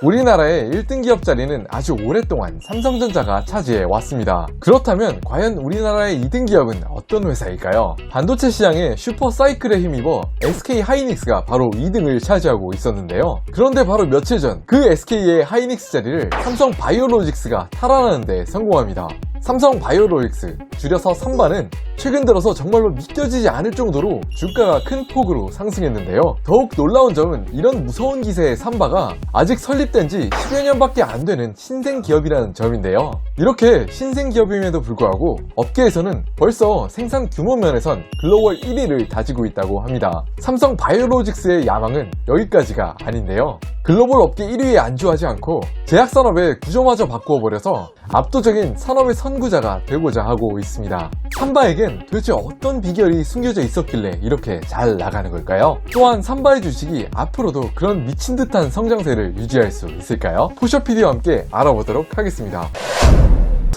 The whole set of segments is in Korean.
우리나라의 1등 기업 자리는 아주 오랫동안 삼성전자가 차지해 왔습니다. 그렇다면 과연 우리나라의 2등 기업은 어떤 회사일까요? 반도체 시장의 슈퍼 사이클에 힘입어 SK 하이닉스가 바로 2등을 차지하고 있었는데요. 그런데 바로 며칠 전 그 SK의 하이닉스 자리를 삼성 바이오로직스가 탈환하는데 성공합니다. 삼성 바이오로직스, 줄여서 삼바는 최근 들어서 정말로 믿겨지지 않을 정도로 주가가 큰 폭으로 상승했는데요. 더욱 놀라운 점은 이런 무서운 기세의 삼바가 아직 설립 된 지 10여 년밖에 안 되는 신생 기업이라는 점인데요. 이렇게 신생 기업임에도 불구하고 업계에서는 벌써 생산 규모 면에선 글로벌 1위를 다지고 있다고 합니다. 삼성 바이오로직스의 야망은 여기까지가 아닌데요. 글로벌 업계 1위에 안주하지 않고 제약산업의 구조마저 바꾸어버려서 압도적인 산업의 선구자가 되고자 하고 있습니다. 삼바에겐 도대체 어떤 비결이 숨겨져 있었길래 이렇게 잘 나가는 걸까요? 또한 삼바의 주식이 앞으로도 그런 미친 듯한 성장세를 유지할 수 있을까요? 포셔PD와 함께 알아보도록 하겠습니다.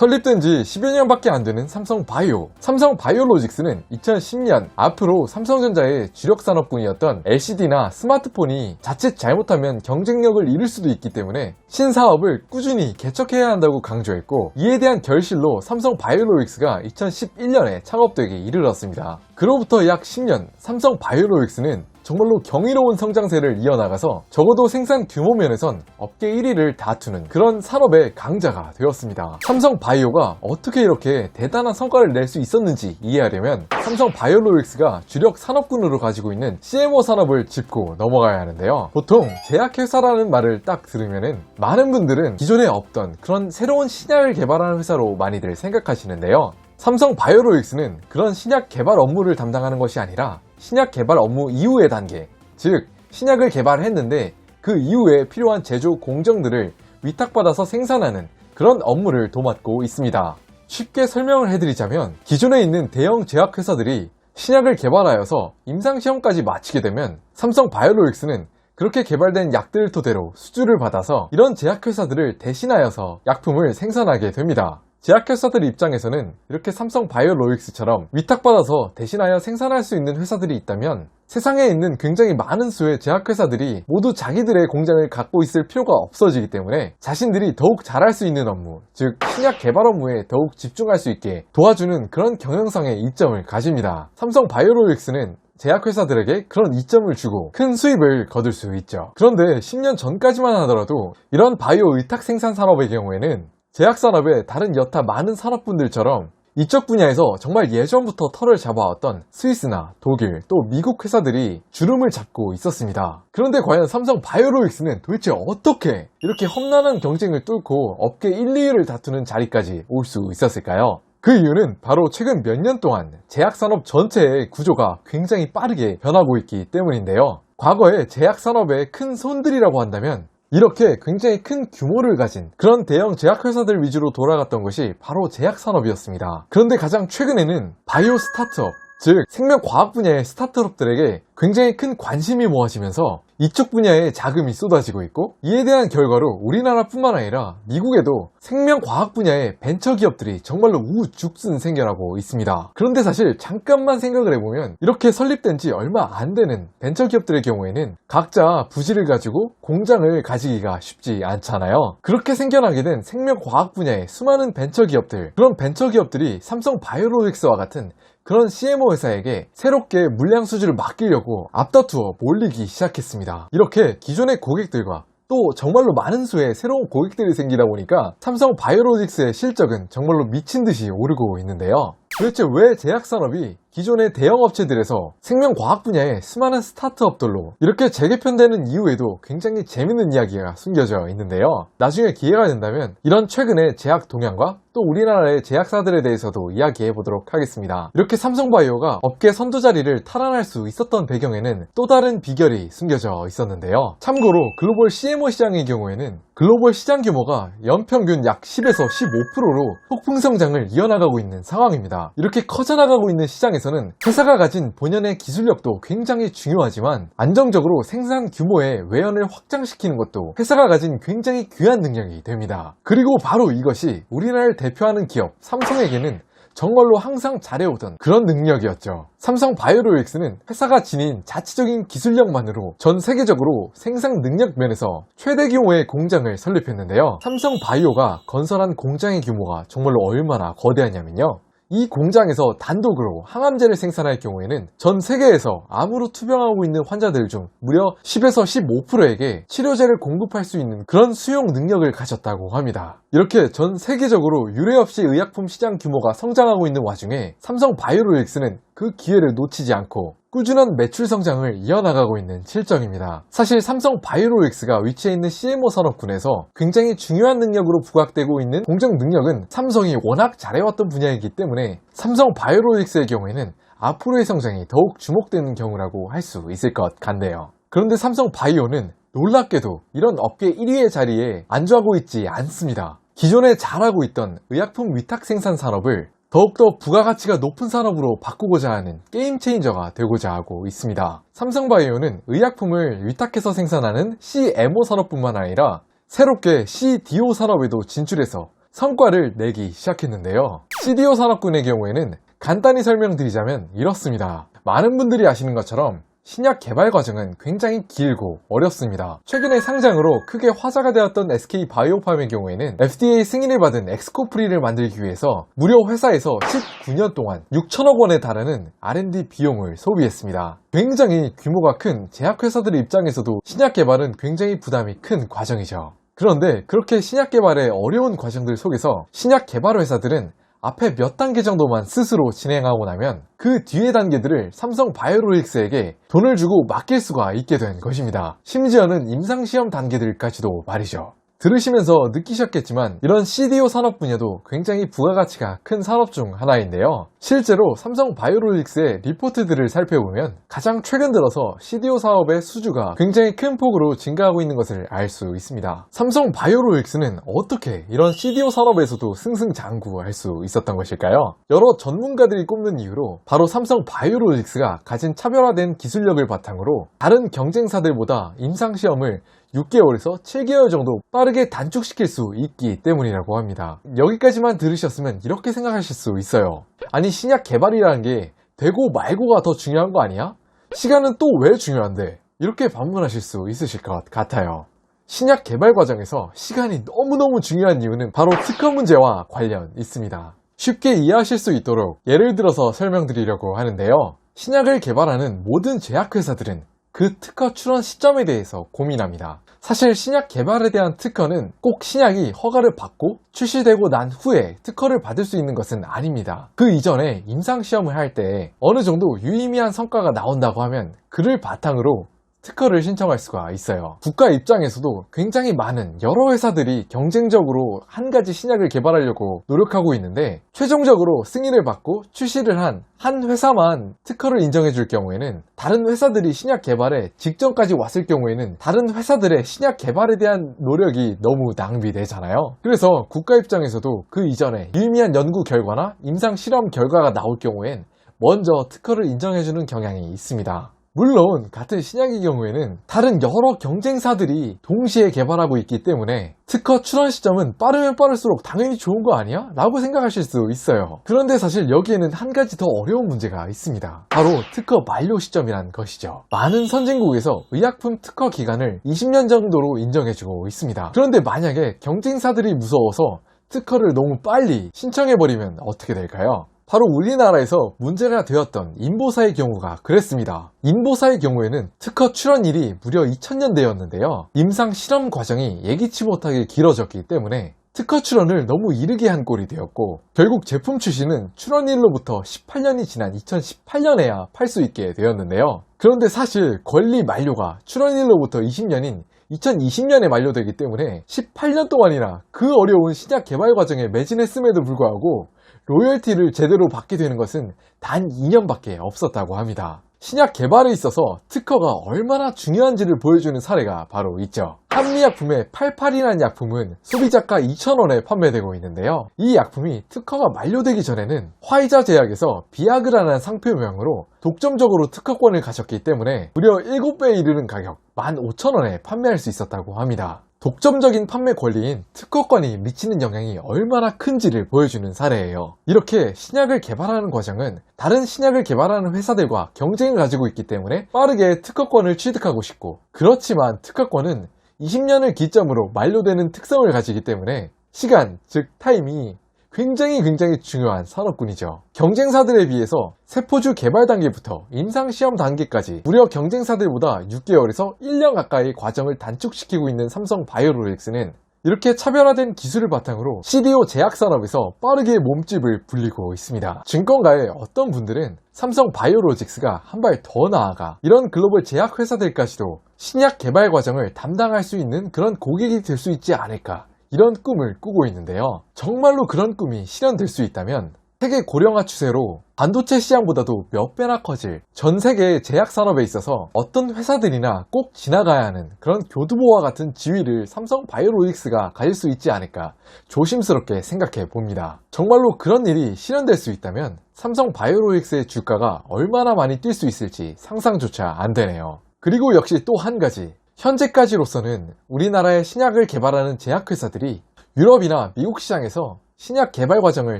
설립된 지 10여 년밖에 안 되는 삼성 바이오. 삼성 바이오로직스는 2010년 앞으로 삼성전자의 주력 산업군이었던 LCD나 스마트폰이 자칫 잘못하면 경쟁력을 잃을 수도 있기 때문에 신사업을 꾸준히 개척해야 한다고 강조했고 이에 대한 결실로 삼성 바이오로직스가 2011년에 창업되기 이르렀습니다. 그로부터 약 10년 삼성 바이오로직스는 정말로 경이로운 성장세를 이어나가서 적어도 생산 규모 면에선 업계 1위를 다투는 그런 산업의 강자가 되었습니다. 삼성 바이오가 어떻게 이렇게 대단한 성과를 낼 수 있었는지 이해하려면 삼성 바이오로직스가 주력 산업군으로 가지고 있는 CMO 산업을 짚고 넘어가야 하는데요. 보통 제약회사라는 말을 딱 들으면은 많은 분들은 기존에 없던 그런 새로운 신약을 개발하는 회사로 많이들 생각하시는데요. 삼성 바이오로직스는 그런 신약 개발 업무를 담당하는 것이 아니라 신약 개발 업무 이후의 단계, 즉 신약을 개발했는데 그 이후에 필요한 제조 공정들을 위탁받아서 생산하는 그런 업무를 도맡고 있습니다. 쉽게 설명을 해드리자면 기존에 있는 대형 제약회사들이 신약을 개발하여서 임상시험까지 마치게 되면 삼성 바이오로직스는 그렇게 개발된 약들을 토대로 수주를 받아서 이런 제약회사들을 대신하여서 약품을 생산하게 됩니다. 제약회사들 입장에서는 이렇게 삼성 바이오로직스처럼 위탁받아서 대신하여 생산할 수 있는 회사들이 있다면 세상에 있는 굉장히 많은 수의 제약회사들이 모두 자기들의 공장을 갖고 있을 필요가 없어지기 때문에 자신들이 더욱 잘할 수 있는 업무, 즉 신약 개발 업무에 더욱 집중할 수 있게 도와주는 그런 경영상의 이점을 가집니다. 삼성 바이오로직스는 제약회사들에게 그런 이점을 주고 큰 수입을 거둘 수 있죠. 그런데 10년 전까지만 하더라도 이런 바이오 의탁 생산 산업의 경우에는 제약산업의 다른 여타 많은 산업분들처럼 이쪽 분야에서 정말 예전부터 털을 잡아왔던 스위스나 독일 또 미국 회사들이 주름을 잡고 있었습니다. 그런데 과연 삼성 바이오로직스는 도대체 어떻게 이렇게 험난한 경쟁을 뚫고 업계 1, 2위를 다투는 자리까지 올 수 있었을까요? 그 이유는 바로 최근 몇 년 동안 제약산업 전체의 구조가 굉장히 빠르게 변하고 있기 때문인데요. 과거에 제약산업의 큰 손들이라고 한다면 이렇게 굉장히 큰 규모를 가진 그런 대형 제약회사들 위주로 돌아갔던 것이 바로 제약산업이었습니다. 그런데 가장 최근에는 바이오 스타트업, 즉 생명과학 분야의 스타트업들에게 굉장히 큰 관심이 모아지면서 이쪽 분야에 자금이 쏟아지고 있고 이에 대한 결과로 우리나라뿐만 아니라 미국에도 생명과학 분야의 벤처 기업들이 정말로 우죽순 생겨나고 있습니다. 그런데 사실 잠깐만 생각을 해보면 이렇게 설립된 지 얼마 안 되는 벤처 기업들의 경우에는 각자 부지를 가지고 공장을 가지기가 쉽지 않잖아요. 그렇게 생겨나게 된 생명과학 분야의 수많은 벤처 기업들 그런 벤처 기업들이 삼성 바이오로직스와 같은 그런 CMO 회사에게 새롭게 물량 수주를 맡기려고 앞다투어 몰리기 시작했습니다. 이렇게 기존의 고객들과 또 정말로 많은 수의 새로운 고객들이 생기다 보니까 삼성 바이오로직스의 실적은 정말로 미친 듯이 오르고 있는데요. 도대체 왜 제약산업이 기존의 대형 업체들에서 생명과학 분야의 수많은 스타트업들로 이렇게 재개편되는 이유에도 굉장히 재밌는 이야기가 숨겨져 있는데요. 나중에 기회가 된다면 이런 최근의 제약 동향과 또 우리나라의 제약사들에 대해서도 이야기해 보도록 하겠습니다. 이렇게 삼성바이오가 업계 선두 자리를 탈환할 수 있었던 배경에는 또 다른 비결이 숨겨져 있었는데요. 참고로 글로벌 CMO 시장의 경우에는 글로벌 시장 규모가 연평균 약 10에서 15%로 폭풍 성장을 이어나가고 있는 상황입니다. 이렇게 커져나가고 있는 시장에서 는 회사가 가진 본연의 기술력도 굉장히 중요하지만 안정적으로 생산 규모의 외연을 확장시키는 것도 회사가 가진 굉장히 귀한 능력이 됩니다. 그리고 바로 이것이 우리나라를 대표하는 기업 삼성에게는 정말로 항상 잘해오던 그런 능력이었죠. 삼성 바이오로직스는 회사가 지닌 자체적인 기술력만으로 전 세계적으로 생산 능력 면에서 최대 규모의 공장을 설립했는데요. 삼성 바이오가 건설한 공장의 규모가 정말로 얼마나 거대하냐면요. 이 공장에서 단독으로 항암제를 생산할 경우에는 전 세계에서 암으로 투병하고 있는 환자들 중 무려 10에서 15%에게 치료제를 공급할 수 있는 그런 수용 능력을 가졌다고 합니다. 이렇게 전 세계적으로 유례 없이 의약품 시장 규모가 성장하고 있는 와중에 삼성 바이오로직스는 그 기회를 놓치지 않고 꾸준한 매출 성장을 이어나가고 있는 실정입니다. 사실 삼성 바이오로직스가 위치해 있는 CMO 산업군에서 굉장히 중요한 능력으로 부각되고 있는 공정 능력은 삼성이 워낙 잘해왔던 분야이기 때문에 삼성 바이오로직스의 경우에는 앞으로의 성장이 더욱 주목되는 경우라고 할 수 있을 것 같네요. 그런데 삼성 바이오는 놀랍게도 이런 업계 1위의 자리에 안주하고 있지 않습니다. 기존에 잘하고 있던 의약품 위탁 생산 산업을 더욱더 부가가치가 높은 산업으로 바꾸고자 하는 게임 체인저가 되고자 하고 있습니다. 삼성바이오는 의약품을 위탁해서 생산하는 CMO 산업뿐만 아니라 새롭게 CDO 산업에도 진출해서 성과를 내기 시작했는데요. CDO 산업군의 경우에는 간단히 설명드리자면 이렇습니다. 많은 분들이 아시는 것처럼 신약 개발 과정은 굉장히 길고 어렵습니다. 최근에 상장으로 크게 화제가 되었던 SK 바이오팜의 경우에는 FDA 승인을 받은 엑스코프리를 만들기 위해서 무려 회사에서 19년 동안 6천억 원에 달하는 R&D 비용을 소비했습니다. 굉장히 규모가 큰 제약회사들의 입장에서도 신약 개발은 굉장히 부담이 큰 과정이죠. 그런데 그렇게 신약 개발의 어려운 과정들 속에서 신약 개발 회사들은 앞에 몇 단계 정도만 스스로 진행하고 나면 그 뒤의 단계들을 삼성 바이오로직스에게 돈을 주고 맡길 수가 있게 된 것입니다. 심지어는 임상시험 단계들까지도 말이죠. 들으시면서 느끼셨겠지만 이런 CDO 산업 분야도 굉장히 부가가치가 큰 산업 중 하나인데요. 실제로 삼성 바이오로직스의 리포트들을 살펴보면 가장 최근 들어서 CDO 사업의 수주가 굉장히 큰 폭으로 증가하고 있는 것을 알 수 있습니다. 삼성 바이오로직스는 어떻게 이런 CDO 산업에서도 승승장구할 수 있었던 것일까요? 여러 전문가들이 꼽는 이유로 바로 삼성 바이오로직스가 가진 차별화된 기술력을 바탕으로 다른 경쟁사들보다 임상시험을 6개월에서 7개월 정도 빠르게 단축시킬 수 있기 때문이라고 합니다. 여기까지만 들으셨으면 이렇게 생각하실 수 있어요. 아니 신약 개발이라는 게 되고 말고가 더 중요한 거 아니야? 시간은 또 왜 중요한데? 이렇게 반문하실 수 있으실 것 같아요. 신약 개발 과정에서 시간이 너무너무 중요한 이유는 바로 특허 문제와 관련 있습니다. 쉽게 이해하실 수 있도록 예를 들어서 설명드리려고 하는데요. 신약을 개발하는 모든 제약회사들은 그 특허 출원 시점에 대해서 고민합니다. 사실 신약 개발에 대한 특허는 꼭 신약이 허가를 받고 출시되고 난 후에 특허를 받을 수 있는 것은 아닙니다. 그 이전에 임상시험을 할 때 어느 정도 유의미한 성과가 나온다고 하면 그를 바탕으로 특허를 신청할 수가 있어요. 국가 입장에서도 굉장히 많은 여러 회사들이 경쟁적으로 한 가지 신약을 개발하려고 노력하고 있는데 최종적으로 승인을 받고 출시를 한 한 회사만 특허를 인정해 줄 경우에는 다른 회사들이 신약 개발에 직전까지 왔을 경우에는 다른 회사들의 신약 개발에 대한 노력이 너무 낭비되잖아요. 그래서 국가 입장에서도 그 이전에 유의미한 연구 결과나 임상 실험 결과가 나올 경우엔 먼저 특허를 인정해주는 경향이 있습니다. 물론 같은 신약의 경우에는 다른 여러 경쟁사들이 동시에 개발하고 있기 때문에 특허 출원 시점은 빠르면 빠를수록 당연히 좋은 거 아니야? 라고 생각하실 수 있어요. 그런데 사실 여기에는 한 가지 더 어려운 문제가 있습니다. 바로 특허 만료 시점이란 것이죠. 많은 선진국에서 의약품 특허 기간을 20년 정도로 인정해주고 있습니다. 그런데 만약에 경쟁사들이 무서워서 특허를 너무 빨리 신청해버리면 어떻게 될까요? 바로 우리나라에서 문제가 되었던 인보사의 경우가 그랬습니다. 인보사의 경우에는 특허 출원일이 무려 2000년대였는데요. 임상 실험 과정이 예기치 못하게 길어졌기 때문에 특허 출원을 너무 이르게 한 꼴이 되었고 결국 제품 출시는 출원일로부터 18년이 지난 2018년에야 팔 수 있게 되었는데요. 그런데 사실 권리 만료가 출원일로부터 20년인 2020년에 만료되기 때문에 18년 동안이나 그 어려운 신약 개발 과정에 매진했음에도 불구하고 로열티를 제대로 받게 되는 것은 단 2년밖에 없었다고 합니다. 신약 개발에 있어서 특허가 얼마나 중요한지를 보여주는 사례가 바로 있죠. 한미약품의 88이라는 약품은 소비자가 2,000원에 판매되고 있는데요. 이 약품이 특허가 만료되기 전에는 화이자 제약에서 비아그라는 상표명으로 독점적으로 특허권을 가졌기 때문에 무려 7배에 이르는 가격 15,000원에 판매할 수 있었다고 합니다. 독점적인 판매 권리인 특허권이 미치는 영향이 얼마나 큰지를 보여주는 사례예요. 이렇게 신약을 개발하는 과정은 다른 신약을 개발하는 회사들과 경쟁을 가지고 있기 때문에 빠르게 특허권을 취득하고 싶고 그렇지만 특허권은 20년을 기점으로 만료되는 특성을 가지기 때문에 시간, 즉 타임이 굉장히 굉장히 중요한 산업군이죠. 경쟁사들에 비해서 세포주 개발 단계부터 임상시험 단계까지 무려 경쟁사들보다 6개월에서 1년 가까이 과정을 단축시키고 있는 삼성 바이오로직스는 이렇게 차별화된 기술을 바탕으로 CDO 제약 산업에서 빠르게 몸집을 불리고 있습니다. 증권가의 어떤 분들은 삼성 바이오로직스가 한 발 더 나아가 이런 글로벌 제약 회사들까지도 신약 개발 과정을 담당할 수 있는 그런 고객이 될 수 있지 않을까 이런 꿈을 꾸고 있는데요. 정말로 그런 꿈이 실현될 수 있다면 세계 고령화 추세로 반도체 시장보다도 몇 배나 커질 전 세계 제약 산업에 있어서 어떤 회사들이나 꼭 지나가야 하는 그런 교두보와 같은 지위를 삼성 바이오로직스가 가질 수 있지 않을까 조심스럽게 생각해 봅니다. 정말로 그런 일이 실현될 수 있다면 삼성 바이오로직스의 주가가 얼마나 많이 뛸 수 있을지 상상조차 안 되네요. 그리고 역시 또 한 가지 현재까지로서는 우리나라의 신약을 개발하는 제약회사들이 유럽이나 미국 시장에서 신약 개발 과정을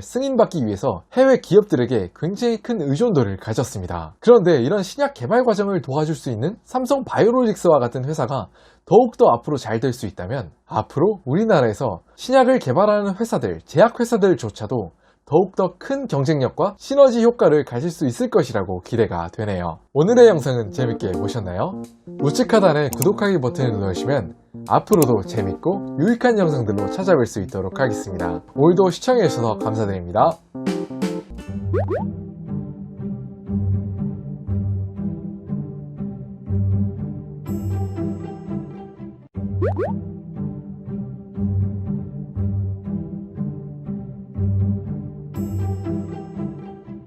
승인받기 위해서 해외 기업들에게 굉장히 큰 의존도를 가졌습니다. 그런데 이런 신약 개발 과정을 도와줄 수 있는 삼성 바이오로직스와 같은 회사가 더욱더 앞으로 잘 될 수 있다면 앞으로 우리나라에서 신약을 개발하는 회사들, 제약회사들조차도 더욱더 큰 경쟁력과 시너지 효과를 가질 수 있을 것이라고 기대가 되네요. 오늘의 영상은 재밌게 보셨나요? 우측 하단에 구독하기 버튼을 눌러주시면 앞으로도 재밌고 유익한 영상들로 찾아뵐 수 있도록 하겠습니다. 오늘도 시청해주셔서 감사드립니다.